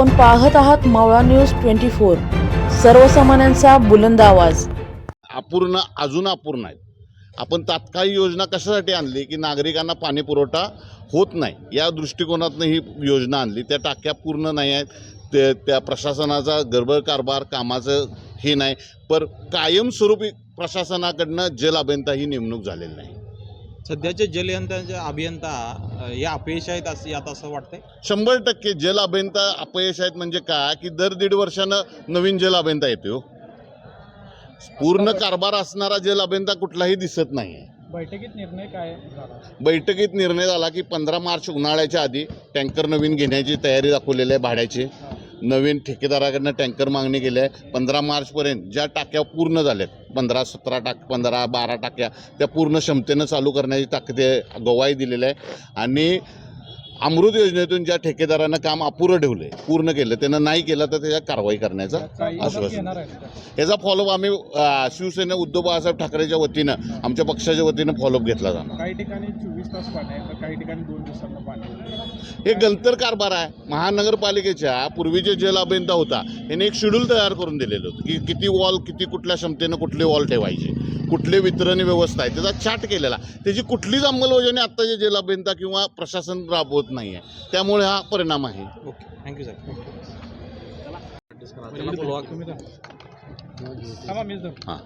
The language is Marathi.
आपण पाहत आहात मावळा न्यूज ट्वेंटी फोर. सर्वसामान्यांचा बुलंद आवाज. अपूर्ण अजून अपूर्ण आहे आपण तात्काळ योजना कशासाठी आणली की नागरिकांना पाणी पुरवठा होत नाही? या दृष्टिकोनातनं ही योजना आणली. त्या टाक्या पूर्ण नाही आहेत. ते त्या प्रशासनाचा गडबड कारभार कामाचं हे नाही. पर कायमस्वरूपी प्रशासनाकडनं जल अभियंता ही नेमणूक झालेली नाही. सध्याचे जलयंत्राचे अभियंता हे अपयश आहेत असं यात असं वाटतंय? शंभर टक्के जल अभियंता अपयश आहेत म्हणजे काय? की दर दीड वर्षानं नवीन जल अभियंता येतो पूर्ण कारभार असणारा जल अभियंता कुठलाही दिसत नाही बैठकीत निर्णय काय झाला? बैठकीत निर्णय झाला की पंधरा मार्च उन्हाळ्याच्या आधी टँकर नवीन घेण्याची तयारी दाखवलेली आहे भाड्याची. नवीन ठेकेदाराकडनं टँकर मागणी केली आहे. पंधरा मार्चपर्यंत ज्या टाक्या पूर्ण झाल्यात पंधरा सतरा टाक पंधरा बारा टाक्या त्या पूर्ण क्षमतेनं चालू करण्याची ताकद गवाही दिलेली आहे. आणि अमृत योजनेतून ज्या ठेकेदारानं काम अपुरं ठेवलं आहे पूर्ण केलं त्यानं नाही केलं तर त्याच्या कारवाई करण्याचा आश्वासन? याचा फॉलोअप आम्ही शिवसेना उद्धव बाळासाहेब ठाकरेच्या वतीनं आमच्या पक्षाच्या वतीनं फॉलोअप घेतला जाणार काही ठिकाणी चोवीस तास पाणी आहे तर काही ठिकाणी दोन दिवसांना पाणी आहे. हे गंतर कारभार आहे महानगरपालिकेच्या पूर्वीचे जल अभियंता होता याने एक शेड्यूल तयार करून दिलेलं होतं की किती वॉल किती कुठल्या क्षमतेनं कुठले वॉल ठेवायचे कुठले वितरण व्यवस्था आहे त्याचा चाट केलेला. त्याची कुठलीच अंमलबजावणी आत्ताच्या जिल्हाभियंता किंवा प्रशासन राबवत नाही आहे त्यामुळे हा परिणाम आहे. ओके थँक्यू सर हां.